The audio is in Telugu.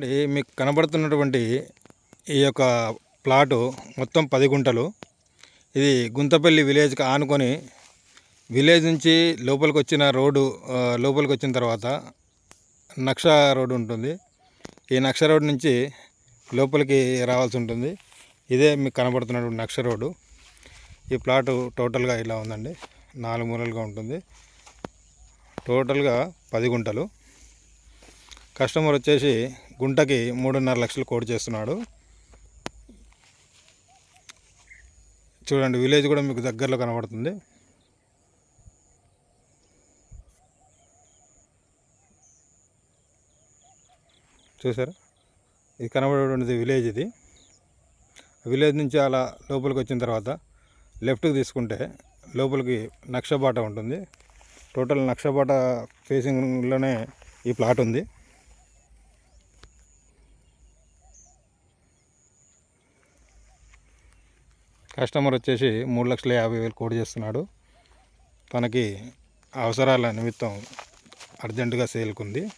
అండి మీకు కనబడుతున్నటువంటి ఈ యొక్క ప్లాటు మొత్తం పది గుంటలు. ఇది గుంతపల్లి విలేజ్కి ఆనుకొని విలేజ్ నుంచి లోపలికి వచ్చిన రోడ్డు లోపలికి వచ్చిన తర్వాత నక్ష రోడ్డు ఉంటుంది. ఈ నక్ష రోడ్డు నుంచి లోపలికి రావాల్సి ఉంటుంది. ఇదే మీకు కనబడుతున్నటువంటి నక్ష రోడ్డు. ఈ ప్లాటు టోటల్గా ఇలా ఉందండి. నాలుగు మూలలుగా ఉంటుంది. టోటల్గా పది గుంటలు. కస్టమర్ వచ్చేసి గుంటకి మూడున్నర లక్షలు కోట్ చేస్తున్నాడు. చూడండి విలేజ్ కూడా మీకు దగ్గరలో కనబడుతుంది. చూసారా? ఇది కనబడేటువంటిది విలేజ్ ఇది. విలేజ్ నుంచి అలా లోపలికి వచ్చిన తర్వాత లెఫ్ట్కి తీసుకుంటే లోపలికి నక్షబాట ఉంటుంది. టోటల్ నక్షబాట ఫేసింగ్లోనే ఈ ప్లాట్ ఉంది. కస్టమర్ వచ్చేసి మూడు లక్షల యాభై వేలు కోట్ చేస్తున్నాడు. తనకి అవసరాల నిమిత్తం అర్జెంటుగా సేల్కుంది